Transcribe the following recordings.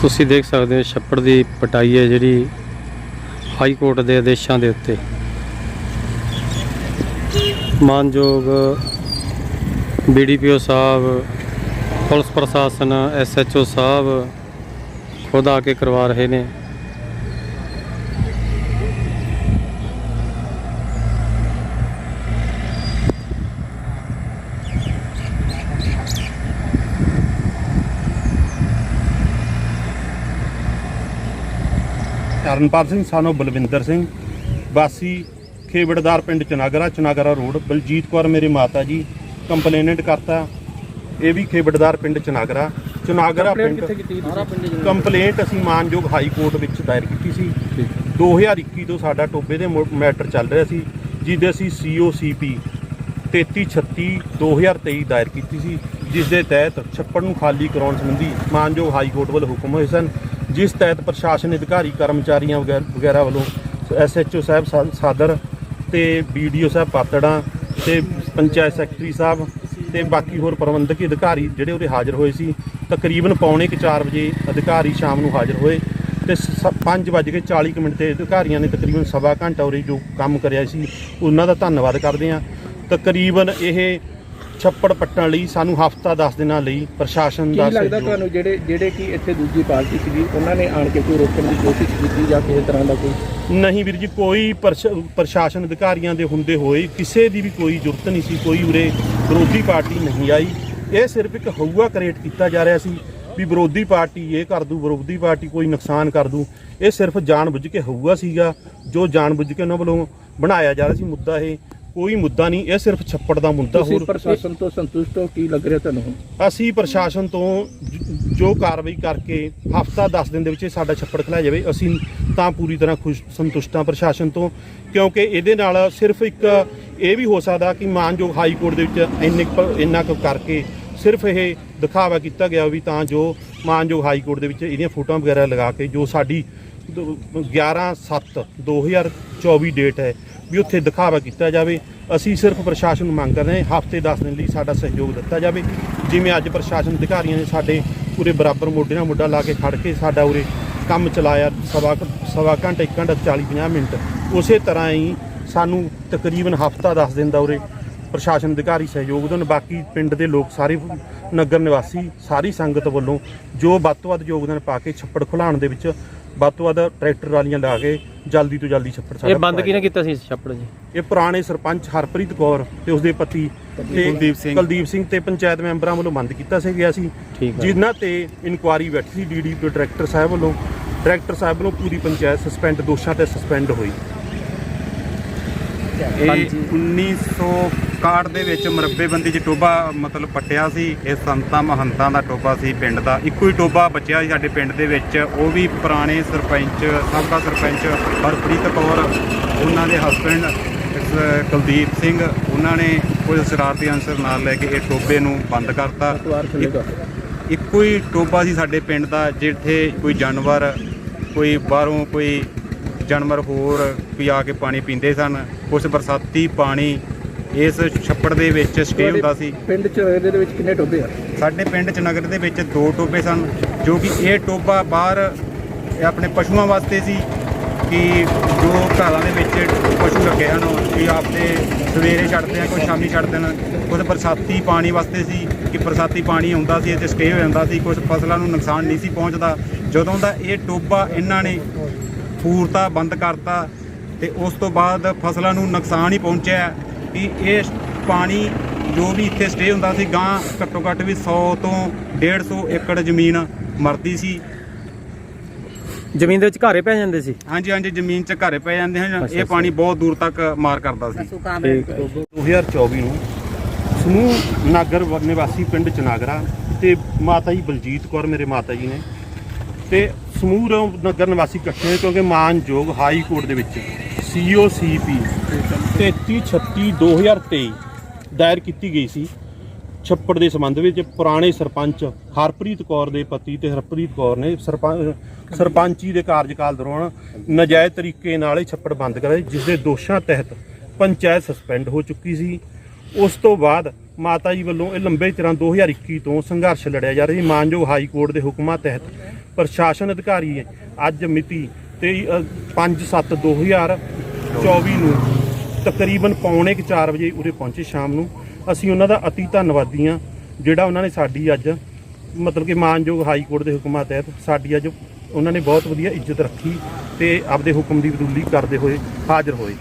ਤੁਸੀਂ ਦੇਖ ਸਕਦੇ ਹੋ ਛੱਪੜ ਦੀ ਪਟਾਈ ਹੈ ਜਿਹੜੀ ਹਾਈ ਕੋਰਟ ਦੇ ਆਦੇਸ਼ਾਂ ਦੇ ਉੱਤੇ। ਮਾਨਯੋਗ ਬੀਡੀਪੀਓ ਸਾਹਿਬ, ਪੁਲਿਸ ਪ੍ਰਸ਼ਾਸਨ ਐਸਐਚਓ ਸਾਹਿਬ ਖੁਦ ਆ ਕੇ ਕਰਵਾ ਰਹੇ ਨੇ। ਕਰਨਪਾਲ ਸਿੰਘ ਸਾਨੋ ਬਲਵਿੰਦਰ ਸਿੰਘ ਵਾਸੀ ਖੇਵੜਦਾਰ ਪਿੰਡ ਚਨਾਗਰਾ ਚਨਾਗਰਾ ਰੋਡ ਬਲਜੀਤ ਕੌਰ ਮੇਰੇ ਮਾਤਾ ਜੀ ਕੰਪਲੇਨੈਂਟ ਕਰਤਾ ਇਹ ਵੀ ਖੇਵੜਦਾਰ ਪਿੰਡ ਚਨਾਗਰਾ ਚਨਾਗਰਾ ਪਿੰਡ ਕੰਪਲੇਂਟ ਅਸੀਂ ਮਾਨਯੋਗ ਹਾਈ ਕੋਰਟ ਵਿੱਚ ਦਾਇਰ ਕੀਤੀ ਸੀ। 2021 ਤੋਂ ਸਾਡਾ ਟੋਬੇ ਦੇ ਮੋ- ਮੈਟਰ ਚੱਲ ਰਿਹਾ ਸੀ ਜਿਹਦੇ ਅਸੀਂ ਸੀਓਸੀਪੀ 3336 2023 ਦਾਇਰ ਕੀਤੀ ਸੀ ਜਿਸ ਦੇ ਤਹਿਤ ਛੱਪੜ ਨੂੰ ਖਾਲੀ ਕਰਾਉਣ ਸੰਬੰਧੀ ਮਾਨਯੋਗ ਹਾਈ ਕੋਰਟ ਵੱਲੋਂ ਹੁਕਮ ਹੋਏ ਸਨ। ਜਿਸ ਤਹਿਤ ਪ੍ਰਸ਼ਾਸਨ, ਅਧਿਕਾਰੀ, ਕਰਮਚਾਰੀਆਂ ਵਗੈ- ਵਗੈਰਾ ਵੱਲੋਂ ਐਸਐਚਓ ਸਾਹਿਬ ਸਾ- ਸਾਦਰ ਤੇ ਬੀਡੀਓ ਸਾਹਿਬ ਪਾਤੜਾਂ ਤੇ ਪੰਚਾਇਤ ਸੈਕਟਰੀ ਸਾਹਿਬ ਤੇ ਬਾਕੀ ਹੋਰ ਪ੍ਰਬੰਧਕੀ ਅਧਿਕਾਰੀ ਜਿਹੜੇ ਉਹਦੇ ਹਾਜ਼ਰ ਹੋਏ ਸੀ, ਤਕਰੀਬਨ ਪੌਣੇ ਕੁ 4 ਵਜੇ ਅਧਿਕਾਰੀ ਸ਼ਾਮ ਨੂੰ ਹਾਜ਼ਰ ਹੋਏ ਤੇ 5:40 ਕੁ ਮਿੰਟ ਤੇ ਅਧਿਕਾਰੀਆਂ ਨੇ ਤਕਰੀਬਨ ਸਵਾ ਘੰਟਾ ਉਰੇ ਜੋ ਕੰਮ ਕਰਿਆ ਸੀ, ਉਹਨਾਂ ਦਾ ਧੰਨਵਾਦ ਕਰਦੇ ਹਾਂ। ਤਕਰੀਬਨ ਇਹ ਛੱਪੜ ਪੱਟਣ ਲਈ ਸਾਨੂੰ ਹਫਤਾ 10 ਦਿਨਾਂ ਲਈ ਪ੍ਰਸ਼ਾਸਨ ਕੀ ਦਾ ਲੱਗਦਾ ਸਹਿਯੋਗ- ਤੁਹਾਨੂੰ ਜਿਹੜੇ ਜਿਹੜੇ ਕਿ ਇੱਥੇ ਦੂਜੀ ਪਾਰਟੀ ਸੀਗੀ ਉਹਨਾਂ ਨੇ ਆਣ ਕੇ ਕੋਈ ਰੋਕਣ ਦੀ ਕੋਸ਼ਿਸ਼ ਕੀਤੀ ਜਾਂ ਕਿਸੇ ਤਰ੍ਹਾਂ ਦਾ ਕੋਈ? ਨਹੀਂ ਵੀਰ ਜੀ ਕੋਈ ਪ੍ਰਸ਼- ਪ੍ਰਸ਼ਾਸਨ ਅਧਿਕਾਰੀਆਂ ਦੇ ਹੁੰਦੇ ਹੋਏ ਕਿਸੇ ਦੀ ਵੀ ਕੋਈ ਜ਼ਰੂਰਤ ਨਹੀਂ ਸੀ ਕੋਈ ਉਰੇ ਵਿਰੋਧੀ ਪਾਰਟੀ ਨਹੀਂ ਆਈ। ਇਹ ਸਿਰਫ ਇੱਕ ਹਊਆ ਕ੍ਰੀਏਟ ਕੀਤਾ ਜਾ ਰਿਹਾ ਸੀ ਵੀ ਵਿਰੋਧੀ ਪਾਰਟੀ ਇਹ ਕਰ ਦੂ ਵਿਰੋਧੀ ਪਾਰਟੀ ਕੋਈ ਨੁਕਸਾਨ ਕਰ ਦੂ। ਇਹ ਸਿਰਫ ਜਾਣਬੁੱਝ ਕੇ ਹਊਆ ਸੀਗਾ ਜੋ ਜਾਣਬੁੱਝ ਕੇ ਉਹਨਾਂ ਵੱਲੋਂ ਬਣਾਇਆ ਜਾ ਰਿਹਾ ਸੀ ਮੁੱਦਾ ਇਹ। ਕੋਈ ਮੁੱਦਾ ਨਹੀਂ ਇਹ ਸਿਰਫ ਛੱਪੜ ਦਾ ਮੁੱਦਾ ਤੁਸੀਂ ਹੋਰ ਪ੍ਰਸ਼ਾਸਨ ਤੋਂ ਸੰਤੁਸ਼ਟ ਹੋ ਕੀ ਲੱਗ ਰਿਹਾ ਤੁਹਾਨੂੰ ਹੁਣ? ਅਸੀਂ ਪ੍ਰਸ਼ਾਸਨ ਤੋਂ ਜ- ਜੋ ਕਾਰਵਾਈ ਕਰਕੇ ਹਫਤਾ 10 ਦਿਨ ਦੇ ਵਿੱਚ ਇਹ ਸਾਡਾ ਛੱਪੜ ਖਿਲਾਇਆ ਜਾਵੇ ਅਸੀਂ ਤਾਂ ਪੂਰੀ ਤਰ੍ਹਾਂ ਖੁਸ਼ ਸੰਤੁਸ਼ਟ ਹਾਂ ਪ੍ਰਸ਼ਾਸਨ ਤੋਂ ਕਿਉਂਕਿ ਇਹਦੇ ਨਾਲ ਸਿਰਫ ਇੱਕ ਇਹ ਵੀ ਹੋ ਸਕਦਾ ਕਿ ਮਾਨਯੋਗ ਹਾਈ ਕੋਰਟ ਦੇ ਵਿੱਚ ਇੰਨੇ ਕੁ- ਇੰਨਾ ਕੁ ਕਰਕੇ ਸਿਰਫ ਇਹ ਦਿਖਾਵਾ ਕੀਤਾ ਗਿਆ ਵੀ ਤਾਂ ਜੋ ਮਾਨਯੋਗ ਹਾਈ ਕੋਰਟ ਦੇ ਵਿੱਚ ਇਹਦੀਆਂ ਫੋਟੋਆਂ ਵਗੈਰਾ ਲਗਾ ਕੇ ਜੋ ਸਾਡੀ 11/7/2024 ਡੇਟ ਹੈ ਵੀ ਉੱਥੇ ਦਿਖਾਵਾ ਕੀਤਾ ਜਾਵੇ। ਅਸੀਂ ਸਿਰਫ ਪ੍ਰਸ਼ਾਸਨ ਨੂੰ ਮੰਗ ਕਰ ਰਹੇ ਹਾਂ, ਹਫ਼ਤੇ 10 ਦਿਨ ਲਈ ਸਾਡਾ ਸਹਿਯੋਗ ਦਿੱਤਾ ਜਾਵੇ। ਜਿਵੇਂ ਅੱਜ ਪ੍ਰਸ਼ਾਸਨ ਅਧਿਕਾਰੀਆਂ ਨੇ ਸਾਡੇ ਉਰੇ ਬਰਾਬਰ ਮੋਢੇ ਨਾਲ ਮੋਢਾ ਲਾ ਕੇ ਖੜ ਕੇ ਸਾਡਾ ਉਰੇ ਕੰਮ ਚਲਾਇਆ, ਸਵਾ ਕੁ- ਸਵਾ ਘੰਟਾ 1 ਘੰਟਾ 40 50 ਮਿੰਟ। ਉਸੇ ਤਰ੍ਹਾਂ ਹੀ ਸਾਨੂੰ ਤਕਰੀਬਨ ਹਫਤਾ 10 ਦਿਨ ਦਾ ਉਰੇ ਪ੍ਰਸ਼ਾਸਨ ਅਧਿਕਾਰੀ ਸਹਿਯੋਗ ਦੇਣ। ਬਾਕੀ ਪਿੰਡ ਦੇ ਲੋਕ ਸਾਰੇ, ਨਗਰ ਨਿਵਾਸੀ, ਸਾਰੀ ਸੰਗਤ ਵੱਲੋਂ ਜੋ ਵੱਧ ਤੋਂ ਵੱਧ ਯੋਗਦਾਨ ਪਾ ਕੇ ਛੱਪੜ ਖੁਲਾਉਣ ਦੇ ਵਿੱਚ ਵੱਧ ਤੋਂ ਵੱਧ ਟਰੈਕਟਰ ਵਾਲੀਆਂ ਲਾ ਕੇ ਜਲਦੀ ਤੋਂ ਜਲਦੀ ਛੱਪੜ ਸਾਡਾ ਇਹ ਬੰਦ ਕਿਹਨੇ ਕੀਤਾ ਸੀ ਛੱਪੜ ਜੀ? ਇਹ ਪੁਰਾਣੇ ਸਰਪੰਚ ਹਰਪ੍ਰੀਤ ਕੌਰ ਤੇ ਉਸਦੇ ਪਤੀ ਤੇ ਕੁਲਦੀਪ ਸਿੰਘ। ਕੁਲਦੀਪ ਸਿੰਘ ਤੇ ਪੰਚਾਇਤ ਮੈਂਬਰਾਂ ਵੱਲੋਂ ਬੰਦ ਕੀਤਾ ਸੀ ਗਿਆ ਸੀ। ਜਿਨ੍ਹਾਂ ਤੇ ਇਨਕੁਆਰੀ ਬੈਠੀ ਸੀ ਡੀਡੀ ਤੋਂ ਡਾਇਰੈਕਟਰ ਸਾਹਿਬ ਵੱਲੋਂ। ਡਾਇਰੈਕਟਰ ਸਾਹਿਬ ਵੱਲੋਂ ਪੂਰੀ ਪੰਚਾਇਤ ਸਸਪੈਂਡ ਦੋਸ਼ਾਂ ਤੇ ਸਸਪੈਂਡ ਹੋਈ। ਇਹ 1961 ਦੇ ਵਿੱਚ ਮਰੱਬੇਬੰਦੀ 'ਚ ਟੋਬਾ ਮਤਲਬ ਪੱਟਿਆ ਸੀ। ਇਹ ਸੰਤਾਂ ਮਹੰਤਾਂ ਦਾ ਟੋਬਾ ਸੀ ਪਿੰਡ ਦਾ। ਇੱਕੋ ਹੀ ਟੋਬਾ ਬਚਿਆ ਸੀ ਸਾਡੇ ਪਿੰਡ ਦੇ ਵਿੱਚ। ਉਹ ਵੀ ਪੁਰਾਣੇ ਸਰਪੰਚ ਸਾਬਕਾ ਸਰਪੰਚ ਹਰਪ੍ਰੀਤ ਕੌਰ ਉਹਨਾਂ ਦੇ ਹਸਬੰਡ ਕੁਲਦੀਪ ਸਿੰਘ ਉਹਨਾਂ ਨੇ ਕੋਈ ਸ਼ਰਾਰਤੀ ਅੰਸਰ ਨਾਲ ਲੈ ਕੇ ਇਹ ਟੋਬੇ ਨੂੰ ਬੰਦ ਕਰਤਾ। ਇੱਕੋ ਹੀ ਟੋਬਾ ਸੀ ਸਾਡੇ ਪਿੰਡ ਦਾ ਜਿੱਥੇ ਕੋਈ ਜਾਨਵਰ ਕੋਈ ਬਾਹਰੋਂ ਕੋਈ ਜਾਨਵਰ ਹੋਰ ਕੋਈ ਆ ਕੇ ਪਾਣੀ ਪੀਂਦੇ ਸਨ। ਕੁਝ ਬਰਸਾਤੀ ਪਾਣੀ ਇਸ ਛੱਪੜ ਦੇ ਵਿੱਚ ਸਟੇ ਹੁੰਦਾ ਸੀ। ਪਿੰਡ ਚ ਇਹਦੇ ਵਿੱਚ ਕਿੰਨੇ ਟੋਬੇ ਆ? ਸਾਡੇ ਪਿੰਡ ਚ ਨਗਰ ਦੇ ਵਿੱਚ ਦੋ ਟੋਬੇ ਸਨ ਜੋ ਕਿ ਇਹ ਟੋਬਾ ਬਾਹਰ ਆਪਣੇ ਪਸ਼ੂਆਂ ਵਾਸਤੇ ਸੀ ਕਿ ਜੋ ਘਰਾਂ ਦੇ ਵਿੱਚ ਪਸ਼ੂ ਰੱਖੇ ਹਨ ਕਿ ਆਪਦੇ ਸਵੇਰੇ ਛੱਡਦੇ ਆ ਕੋਈ ਸ਼ਾਮੀ ਛੱਡਦੇ ਨੇ ਕੁਝ ਬਰਸਾਤੀ ਪਾਣੀ ਵਾਸਤੇ ਸੀ ਕਿ ਬਰਸਾਤੀ ਪਾਣੀ ਆਉਂਦਾ ਸੀ ਤੇ ਸਟੇ ਹੋ ਜਾਂਦਾ ਸੀ। ਕੁਝ ਫਸਲਾਂ ਨੂੰ ਨੁਕਸਾਨ ਨਹੀਂ ਸੀ ਪਹੁੰਚਦਾ। ਜਦੋਂ ਦਾ ਇਹ ਟੋਬਾ ਇਹਨਾਂ ਨੇ ਪੂਰਤਾ ਬੰਦ ਕਰਤਾ ਤੇ ਉਸ ਤੋਂ ਬਾਅਦ ਫਸਲਾਂ ਨੂੰ ਨੁਕਸਾਨ ਹੀ ਪਹੁੰਚਿਆ ਕਿ ਇਹ ਪਾਣੀ ਜੋ ਵੀ ਇੱਥੇ ਸਟੇ ਹੁੰਦਾ ਸੀ ਗਾਂ ਘੱਟੋ ਘੱਟ ਵੀ 100 ਤੋਂ 150 ਏਕੜ ਜ਼ਮੀਨ ਮਰਦੀ ਸੀ। ਜ਼ਮੀਨ ਦੇ ਵਿੱਚ ਘਾਰੇ ਪੈ ਜਾਂਦੇ ਸੀ? ਹਾਂਜੀ ਹਾਂਜੀ ਜ਼ਮੀਨ 'ਚ ਘਰੇ ਪੈ ਜਾਂਦੇ ਹਨ। ਇਹ ਪਾਣੀ ਬਹੁਤ ਦੂਰ ਤੱਕ ਮਾਰ ਕਰਦਾ ਸੀ। ਠੀਕ ਹੈ। 2024 ਨੂੰ ਸਮੂਹ ਨਾਗਰ ਨਿਵਾਸੀ ਪਿੰਡ ਚਨਾਗਰਾ ਤੇ ਮਾਤਾ ਜੀ ਬਲਜੀਤ ਕੌਰ ਮੇਰੇ ਮਾਤਾ ਜੀ ਨੇ ਤੇ ਸਮੂਹ ਨਗਰ ਨਿਵਾਸੀ ਇਕੱਠੇ ਹੋਏ ਕਿਉਂਕਿ ਮਾਨਯੋਗ ਹਾਈ ਕੋਰਟ ਦੇ ਵਿੱਚ ਸੀਓਸੀਪੀ 3336 2023 ਦਾਇਰ ਕੀਤੀ ਗਈ ਸੀ ਛੱਪੜ ਦੇ ਸੰਬੰਧ ਵਿੱਚ ਪੁਰਾਣੇ ਸਰਪੰਚ ਹਰਪ੍ਰੀਤ ਕੌਰ ਦੇ ਪਤੀ ਤੇ ਹਰਪ੍ਰੀਤ ਕੌਰ ਨੇ ਸਰਪੰਚ ਸਰਪੰਚੀ ਦੇ ਕਾਰਜਕਾਲ ਦੌਰਾਨ ਨਜਾਇਜ਼ ਤਰੀਕੇ ਨਾਲ ਇਹ ਛੱਪੜ ਬੰਦ ਕਰਾਇਆ ਜਿਸ ਦੇ ਦੋਸ਼ਾਂ ਤਹਿਤ ਪੰਚਾਇਤ ਸਸਪੈਂਡ ਹੋ ਚੁੱਕੀ ਸੀ। ਉਸ ਤੋਂ ਬਾਅਦ ਮਾਤਾ ਜੀ ਵੱਲੋਂ ਇਹ ਲੰਬੇ ਚਿਰਾਂ 2021 ਤੋਂ ਸੰਘਰਸ਼ ਲੜਿਆ ਜਾ ਰਿਹਾ ਸੀ। ਮਾਨਯੋਗ ਹਾਈ ਕੋਰਟ ਦੇ ਹੁਕਮਾਂ ਤਹਿਤ ਪ੍ਰਸ਼ਾਸਨ ਅਧਿਕਾਰੀ ਅੱਜ ਮਿਤੀ 5/7/2024 ਨੂੰ ਤਕਰੀਬਨ ਪੌਣੇ 4 ਵਜੇ ਉਰੇ ਪਹੁੰਚੇ ਸ਼ਾਮ ਨੂੰ। ਅਸੀਂ ਉਹਨਾਂ ਦਾ ਅਤੀ ਧੰਨਵਾਦੀ ਹਾਂ, ਜਿਹੜਾ ਉਹਨਾਂ ਨੇ ਸਾਡੀ ਅੱਜ, ਮਤਲਬ ਕਿ ਮਾਨਯੋਗ ਹਾਈ ਕੋਰਟ ਦੇ ਹੁਕਮਾਂ ਤਹਿਤ ਸਾਡੀ ਅੱਜ ਉਹਨਾਂ ਨੇ ਬਹੁਤ ਵਧੀਆ ਇੱਜ਼ਤ ਰੱਖੀ ਤੇ ਆਪਦੇ ਹੁਕਮ ਦੀ ਵਸੂਲੀ ਕਰਦੇ ਹੋਏ ਹਾਜ਼ਰ ਹੋਏ।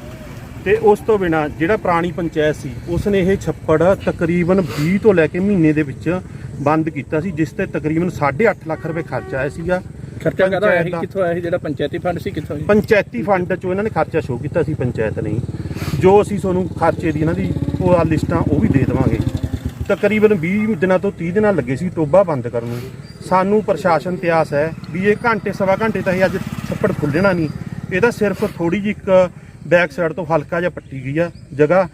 ਤੇ ਉਸ ਤੋਂ ਬਿਨਾ ਜਿਹੜਾ ਪੁਰਾਣੀ ਪੰਚਾਇਤ ਸੀ ਉਸ ਨੇ ਇਹ ਛੱਪੜ ਤਕਰੀਬਨ 20 ਤੋਂ ਲੈ ਕੇ ਮਹੀਨੇ ਦੇ ਵਿੱਚ ਬੰਦ ਕੀਤਾ ਸੀ ਜਿਸ ਤੇ ਤਕਰੀਬਨ 8.5 ਲੱਖ ਰੁਪਏ ਖਰਚਾ ਆਇਆ ਸੀਗਾ। ਖਰਚਾ ਕਦਾ ਆਇਆ ਸੀ? ਕਿੱਥੋਂ ਆਇਆ ਸੀ? ਜਿਹੜਾ ਪੰਚਾਇਤੀ ਫੰਡ ਸੀ ਕਿੱਥੋਂ ਆਇਆ? ਪੰਚਾਇਤੀ ਫੰਡ ਚੋਂ ਇਹਨਾਂ ਨੇ ਖਰਚਾ ਸ਼ੋਅ ਕੀਤਾ ਸੀ ਪੰਚਾਇਤ ਨੇ। ਜੋ ਅਸੀਂ ਤੁਹਾਨੂੰ ਖਰਚੇ ਦੀ ਇਹਨਾਂ ਦੀ ਉਹ ਆ ਲਿਸਟਾਂ ਉਹ ਵੀ ਦੇ ਦੇਵਾਂਗੇ। ਤਕਰੀਬਨ 20 ਦਿਨਾਂ ਤੋਂ 30 ਦਿਨਾਂ ਲੱਗੇ ਸੀ ਟੋਬਾ ਬੰਦ ਕਰਨ ਨੂੰ। ਸਾਨੂੰ ਪ੍ਰਸ਼ਾਸਨ ਤੇ ਆਸ ਹੈ ਵੀ ਇਹ ਘੰਟੇ ਸਵਾ ਘੰਟੇ ਤਾਂ ਇਹ ਅੱਜ ਛੱਪੜ ਖੁੱਲਣਾ ਨਹੀਂ। ਇਹਦਾ ਸਿਰਫ ਥੋੜੀ ਜਿਹੀ ਇੱਕ ਬੈਕ ਸਾਈਡ ਤੋਂ ਹਲਕਾ ਜਿਹਾ ਪੱਟੀ ਗਈ ਆ ਜਗ੍ਹਾ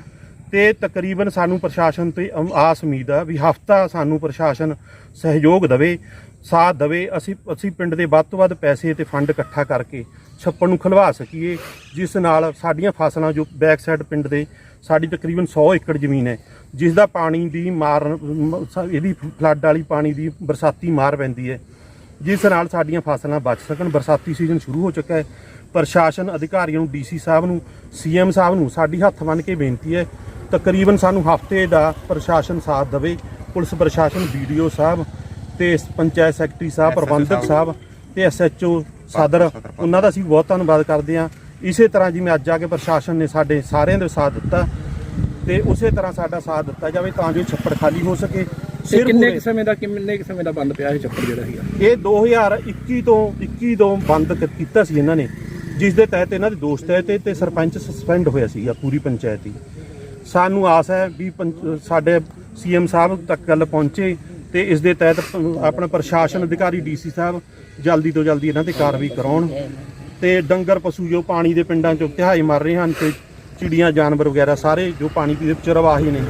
ਤੇ ਤਕਰੀਬਨ ਸਾਨੂੰ ਪ੍ਰਸ਼ਾਸਨ ਤੇ ਆਸ ਉਮੀਦ ਆ ਵੀ ਹਫਤਾ ਸਾਨੂੰ ਪ੍ਰਸ਼ਾਸਨ ਸਹਿਯੋਗ ਦੇਵੇ, ਸਾਥ ਦੇਵੇ, ਅਸੀਂ ਅਸੀਂ ਪਿੰਡ ਦੇ ਵੱਧ ਤੋਂ ਵੱਧ ਪੈਸੇ ਤੇ ਫੰਡ ਇਕੱਠਾ ਕਰਕੇ ਛੱਪੜ ਨੂੰ ਖਲਵਾ ਸਕੀਏ, ਜਿਸ ਨਾਲ ਸਾਡੀਆਂ ਫਸਲਾਂ ਜੋ ਬੈਕ ਸਾਈਡ ਪਿੰਡ ਦੇ ਸਾਡੀ ਤਕਰੀਬਨ 100 ਏਕੜ ਜ਼ਮੀਨ ਹੈ ਜਿਸ ਦਾ ਪਾਣੀ ਦੀ ਮਾਰ ਇਹਦੀ ਫਲੱਡ ਵਾਲੀ ਪਾਣੀ ਦੀ ਬਰਸਾਤੀ ਮਾਰ ਪੈਂਦੀ ਹੈ, ਜਿਸ ਨਾਲ ਸਾਡੀਆਂ ਫਸਲਾਂ ਬਚ ਸਕਣ, ਬਰਸਾਤੀ ਸੀਜ਼ਨ ਸ਼ੁਰੂ ਹੋ ਚੁੱਕਾ ਹੈ, ਪ੍ਰਸ਼ਾਸਨ ਅਧਿਕਾਰੀਆਂ ਨੂੰ, ਡੀਸੀ ਸਾਹਿਬ ਨੂੰ, ਸੀਐਮ ਸਾਹਿਬ ਨੂੰ ਸਾਡੀ ਹੱਥ ਬੰਨ੍ਹ ਕੇ ਬੇਨਤੀ ਹੈ ਤਕਰੀਬਨ ਸਾਨੂੰ ਹਫ਼ਤੇ ਦਾ ਪ੍ਰਸ਼ਾਸਨ ਸਾਥ ਦੇਵੇ ਪੁਲਿਸ ਪ੍ਰਸ਼ਾਸਨ ਵੀਡੀਓ ਸਾਹਿਬ ਤੇ ਪੰਚਾਇਤ ਸੈਕਟਰੀ ਸਾਹਿਬ ਪ੍ਰਬੰਧਕ ਸਾਹਿਬ। ਤੇ ਐਸਐਚਓ ਸਦਰ ਉਹਨਾਂ ਦਾ ਅਸੀਂ ਬਹੁਤ ਧੰਨਵਾਦ ਕਰਦੇ ਹਾਂ। ਇਸੇ ਤਰ੍ਹਾਂ ਜਿਵੇਂ ਅੱਜ ਆ ਕੇ ਪ੍ਰਸ਼ਾਸਨ ਨੇ ਸਾਡੇ ਸਾਰਿਆਂ ਦੇ ਸਾਥ ਦਿੱਤਾ ਤੇ ਉਸੇ ਤਰ੍ਹਾਂ ਸਾਡਾ ਸਾਥ ਦਿੱਤਾ ਜਾਵੇ ਤਾਂ ਜੋ ਛੱਪੜ ਖਾਲੀ ਹੋ ਸਕੇ। ਤੇ ਸਿਰਫ ਕਿੰਨੇ ਸਮੇਂ ਦਾ ਕਿੰਨੇ ਸਮੇਂ ਦਾ ਬੰਦ ਪਿਆ ਇਹ ਚੱਪੜ ਜਿਹੜਾ ਸੀਗਾ? ਇਹ 2021 ਤੋਂ 21 ਤੋਂ ਬੰਦ ਕੀਤਾ ਸੀ ਇਹਨਾਂ ਨੇ ਜਿਸ ਦੇ ਤਹਿਤ ਇਹਨਾਂ ਦੇ ਦੋਸਤ ਹੈ ਤੇ ਤੇ ਸਰਪੰਚ ਸਸਪੈਂਡ ਹੋਇਆ ਸੀਗਾ ਪੂਰੀ ਪੰਚਾਇਤ ਹੀ ਸਾਨੂੰ ਆਸ ਹੈ ਵੀ ਪੰਚ- ਸਾਡੇ ਸੀਐਮ ਸਾਹਿਬ ਤੱਕ ਗੱਲ ਪਹੁੰਚੇ ਤੇ ਇਸ ਦੇ ਤਹਿਤ ਪ- ਆਪਣਾ ਪ੍ਰਸ਼ਾਸਨ ਅਧਿਕਾਰੀ ਡੀਸੀ ਸਾਹਿਬ ਜਲਦੀ ਤੋਂ ਜਲਦੀ ਇਹਨਾਂ ਤੇ ਕਾਰਵਾਈ ਕਰਾਉਣ ਤੇ ਡੰਗਰ, ਪਸ਼ੂ ਜੋ ਪਾਣੀ ਦੇ ਪਿੰਡਾਂ ਚੋਂ ਤਿਹਾਈ ਮਰ ਰਹੇ ਹਨ ਤੇ ਚਿੜੀਆਂ, ਜਾਨਵਰ ਵਗੈਰਾ ਸਾਰੇ ਜੋ ਪਾਣੀ ਦੇ ਵਿੱਚ ਰਵਾਹੀ ਨੇ।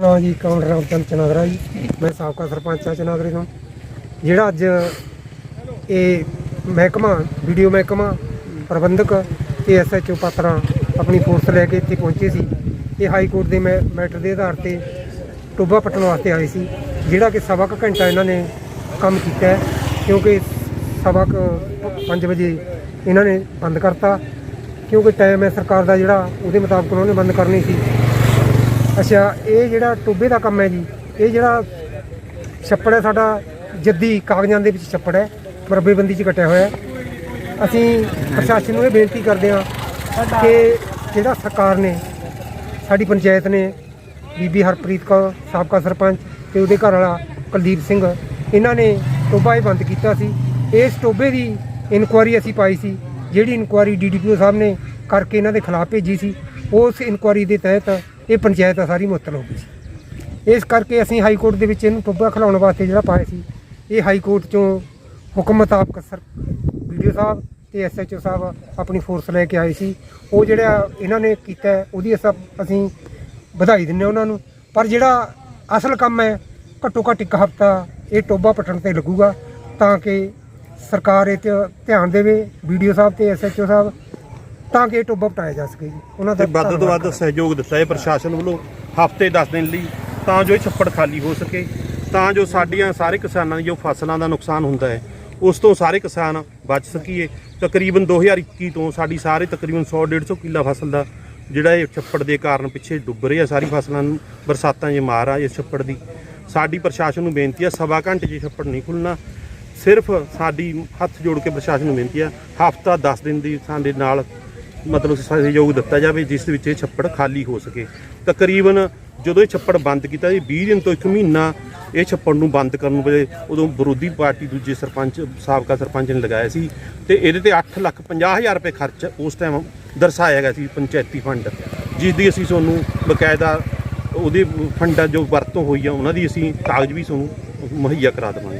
ਨਾ ਜੀ, ਕੌਣ ਰਾਮਚੰਦ ਚਨਾਦਰਾ ਜੀ? ਮੈਂ ਸਾਬਕਾ ਸਰਪੰਚ ਆ ਚਨਾਦਰੇ ਤੋਂ। ਜਿਹੜਾ ਅੱਜ ਇਹ ਮਹਿਕਮਾ, ਵੀਡੀਓ ਮਹਿਕਮਾ ਪ੍ਰਬੰਧਕ ਤੇ ਐਸਐਚਓ ਪਾਤਰਾਂ ਆਪਣੀ ਫੋਰਸ ਲੈ ਕੇ ਇੱਥੇ ਪਹੁੰਚੇ ਸੀ। ਇਹ ਹਾਈ ਕੋਰਟ ਦੇ ਮੈ- ਮੈਟਰ ਦੇ ਆਧਾਰ ਤੇ ਟੋਬਾ ਪੱਟਣ ਵਾਸਤੇ ਆਏ ਸੀ। ਜਿਹੜਾ ਕਿ ਸਵਾ ਕੁ ਘੰਟਾ ਇਹਨਾਂ ਨੇ ਕੰਮ ਕੀਤਾ ਕਿਉਂਕਿ ਸਵਾ ਕੁ 5 ਵਜੇ ਇਹਨਾਂ ਨੇ ਬੰਦ ਕਰਤਾ। ਕਿਉਂਕਿ ਟਾਈਮ ਹੈ ਸਰਕਾਰ ਦਾ ਜਿਹੜਾ, ਉਹਦੇ ਮੁਤਾਬਕ ਉਹਨਾਂ ਨੇ ਬੰਦ ਕਰਨੀ ਸੀ। ਅੱਛਾ, ਇਹ ਜਿਹੜਾ ਟੋਬੇ ਦਾ ਕੰਮ ਹੈ ਜੀ, ਇਹ ਜਿਹੜਾ ਛੱਪੜ ਹੈ, ਸਾਡਾ ਜੱਦੀ ਕਾਗਜ਼ਾਂ ਦੇ ਵਿੱਚ ਛੱਪੜ ਹੈ ਮਰਬੇਬੰਦੀ 'ਚ ਕੱਟਿਆ ਹੋਇਆ ਅਸੀਂ ਪ੍ਰਸ਼ਾਸਨ ਨੂੰ ਇਹ ਬੇਨਤੀ ਕਰਦੇ ਹਾਂ ਕਿ ਜਿਹੜਾ ਸਰਕਾਰ ਨੇ, ਸਾਡੀ ਪੰਚਾਇਤ ਨੇ, ਬੀਬੀ ਹਰਪ੍ਰੀਤ ਕੌਰ, ਸਾਬਕਾ ਸਰਪੰਚ ਤੇ ਉਹਦੇ ਘਰ ਵਾਲਾ ਕੁਲਦੀਪ ਸਿੰਘ, ਇਹਨਾਂ ਨੇ ਟੋਬਾ ਇਹ ਬੰਦ ਕੀਤਾ ਸੀ। ਇਸ ਟੋਬੇ ਦੀ ਇਨਕੁਆਰੀ ਅਸੀਂ ਪਾਈ ਸੀ, ਜਿਹੜੀ ਇਨਕੁਆਰੀ ਡੀਡੀਪੀਓ ਸਾਹਿਬ ਨੇ ਕਰਕੇ ਇਹਨਾਂ ਦੇ ਖਿਲਾਫ ਭੇਜੀ ਸੀ, ਉਸ ਇਨਕੁਆਰੀ ਦੇ ਤਹਿਤ ਇਹ ਪੰਚਾਇਤ ਆ ਸਾਰੀ ਮੁਅੱਤਲ ਹੋ ਗਈ ਸੀ। ਇਸ ਕਰਕੇ ਅਸੀਂ ਹਾਈ ਕੋਰਟ ਦੇ ਵਿੱਚ ਇਹਨੂੰ ਟੋਬਾ ਖਿਲਾਉਣ ਵਾਸਤੇ ਜਿਹੜਾ ਪਾਇਆ ਸੀ, ਇਹ ਹਾਈ ਕੋਰਟ ਚੋਂ ਹੁਕਮ ਮੁਤਾਬਕ ਸਰ ਵੀਡੀਓ ਸਾਹਿਬ ਤੇ ਐਸਐਚਓ ਸਾਹਿਬ ਆਪਣੀ ਫੋਰਸ ਲੈ ਕੇ ਆਏ ਸੀ। ਉਹ ਜਿਹੜਾ ਇਹਨਾਂ ਨੇ ਕੀਤਾ ਉਹਦੀ ਅਸਾਂ ਅਸੀਂ ਵਧਾਈ ਹਾਂ ਉਹਨਾਂ ਨੂੰ। ਪਰ ਜਿਹੜਾ ਅਸਲ ਕੰਮ ਹੈ ਘੱਟੋ ਘੱਟ ਇੱਕ ਹਫ਼ਤਾ ਇਹ ਟੋਬਾ ਪਟਣ ਤੇ ਲੱਗੂਗਾ ਤਾਂ ਕਿ ਸਰਕਾਰ ਇਹ 'ਚ ਧਿਆਨ ਦੇਵੇ ਵੀਡੀਓ ਸਾਹਿਬ ਤੇ ਐਸਐਚਓ ਸਾਹਿਬ ਤਾਂ ਕਿ ਇਹ ਟੋਬਾ ਪਟਾਇਆ ਜਾ ਸਕੇ ਜੀ। ਉਹਨਾਂ ਤੇ ਦਾ ਵੱਧ ਤੋਂ ਧੰਨਵਾਦ ਵੱਧ ਸਹਿਯੋਗ ਦਿੱਤਾ ਹੈ ਪ੍ਰਸ਼ਾਸਨ ਵੱਲੋਂ ਹਫ਼ਤੇ 10 ਦਿਨ ਲਈ ਤਾਂ ਜੋ ਇਹ ਛੱਪੜ ਖਾਲੀ ਹੋ ਸਕੇ ਤਾਂ ਜੋ ਸਾਡੀਆਂ ਸਾਰੇ ਕਿਸਾਨਾਂ ਦੀ ਜੋ ਫਸਲਾਂ ਦਾ ਨੁਕਸਾਨ ਹੁੰਦਾ ਹੈ ਉਸ ਤੋਂ ਸਾਰੇ ਕਿਸਾਨ ਬਚ ਸਕੀਏ। ਤਕਰੀਬਨ 2021 ਤੋਂ ਸਾਡੀ ਸਾਰੇ ਤਕਰੀਬਨ 100 150 ਕਿੱਲਾ ਫਸਲ ਦਾ ਜਿਹੜਾ ਇਹ ਛੱਪੜ ਦੇ ਕਾਰਨ ਪਿੱਛੇ ਡੁੱਬ ਰਹੀ ਆ, ਸਾਰੀ ਫਸਲਾਂ ਨੂੰ ਬਰਸਾਤਾਂ 'ਚ ਮਾਰ ਆ ਇਸ ਛੱਪੜ ਦੀ। ਸਾਡੀ ਪ੍ਰਸ਼ਾਸਨ ਨੂੰ ਬੇਨਤੀ ਆ, ਸਵਾ ਘੰਟੇ 'ਚ ਛੱਪੜ ਨਹੀਂ ਖੁੱਲਣਾ ਸਿਰਫ ਸਾਡੀ ਹੱਥ ਜੋੜ ਕੇ ਪ੍ਰਸ਼ਾਸਨ ਨੂੰ ਬੇਨਤੀ ਆ, ਹਫ਼ਤਾ 10 ਦਿਨ ਦੀ ਸਾਡੇ ਨਾਲ ਮਤਲਬ ਸਹਿਯੋਗ ਦਿੱਤਾ ਜਾਵੇ, ਜਿਸ ਵਿੱਚ ਇਹ ਛੱਪੜ ਖਾਲੀ ਹੋ ਸਕੇ। ਤਕਰੀਬਨ ਜਦੋਂ ਇਹ ਛੱਪੜ ਬੰਦ ਕੀਤਾ, ਇਹ 20 ਦਿਨ ਤੋਂ ਇੱਕ ਮਹੀਨਾ ਇਹ ਛੱਪਣ ਨੂੰ ਬੰਦ ਕਰਨ ਵੇਲੇ ਉਦੋਂ ਵਿਰੋਧੀ ਪਾਰਟੀ ਦੂਜੇ ਸਰਪੰਚ, ਸਾਬਕਾ ਸਰਪੰਚ ਨੇ ਲਗਾਇਆ ਸੀ ਤੇ ਇਹਦੇ ਤੇ 8 ਲੱਖ 50 ਹਜ਼ਾਰ ਰੁਪਏ ਖਰਚ ਉਸ ਟਾਈਮ ਦਰਸਾਇਆ ਗਿਆ ਸੀ ਪੰਚਾਇਤੀ ਫੰਡ, ਜਿਸ ਦੀ ਅਸੀਂ ਤੁਹਾਨੂੰ ਬਕਾਇਦਾ ਉਹਦੇ ਫੰਡਾਂ ਜੋ ਵਰਤੋਂ ਹੋਈ ਆ, ਉਹਨਾਂ ਦੀ ਅਸੀਂ ਕਾਗਜ਼ ਵੀ ਤੁਹਾਨੂੰ ਮੁਹੱਈਆ ਕਰਾ ਦੇਵਾਂਗੇ।